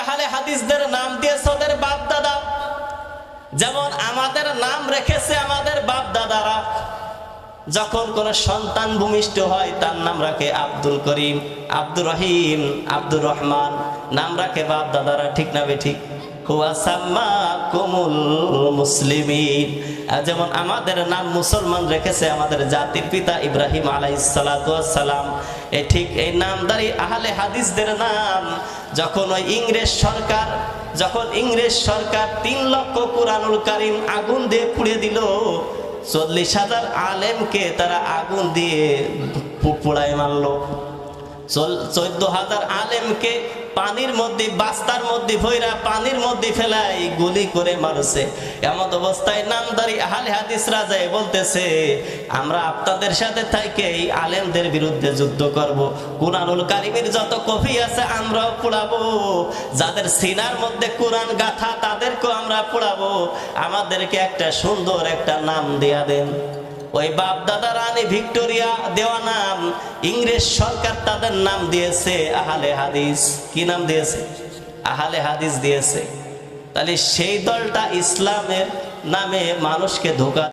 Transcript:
আহলে হাদিসদের নাম দিয়েছে ওদের বাপ দাদা। যেমন আমাদের নাম রেখেছে আমাদের বাপ দাদারা। যখন কোন সন্তান ভূমিষ্ঠ হয়, তার নাম রাখে আব্দুল করিম, আব্দুর রহিম, আব্দুর রহমান। নাম রাখে বাপ দাদারা, ঠিক না বে ঠিক হুয়া সাম্মা কুমুল মুসলিমিন। যেমন আমাদের নাম মুসলমান রেখেছে আমাদের জাতির পিতা ইব্রাহিম আলাই আলাইসালাম এ ঠিক এই নামদারি আহলে হাদিসদের নাম। যখন ওই ইংরেজ সরকার, যখন ইংরেজ সরকার তিন লক্ষ কোরআনুল কারিম আগুন দিয়ে পুড়িয়ে দিল, চল্লিশ হাজার আলেমকে তারা আগুন দিয়ে পোড়ায় মারলো। চোদ্দ হাজার আলেমকে পানির মধ্যে, বাস্তার মধ্যে ভৈরা পানির মধ্যে ফেলাই গুলি করে মারছে। এমন অবস্থায় নামদারি আহলে হাদিস রাজায় বলতেছে, আমরা আপনাদের সাথে থেকে আলেমদের বিরুদ্ধে যুদ্ধ করব। কোরআনুল কারিমের যত কফি আছে আমরাও পোড়াবো। যাদের সিনার মধ্যে কোরআন গাথা তাদেরকেও আমরা পোড়াবো। আমাদেরকে একটা সুন্দর একটা নাম দেয়া দেন। ওই বাপ দাদা রানী ভিক্টোরিয়া দেওয়া নাম ইংরেজ সরকার তাদের নাম দিয়েছে আহালে হাদিস। কি নাম দিয়েছে? আহালে হাদিস দিয়েছে। তাহলে সেই দলটা ইসলামের নামে মানুষকে ধোকা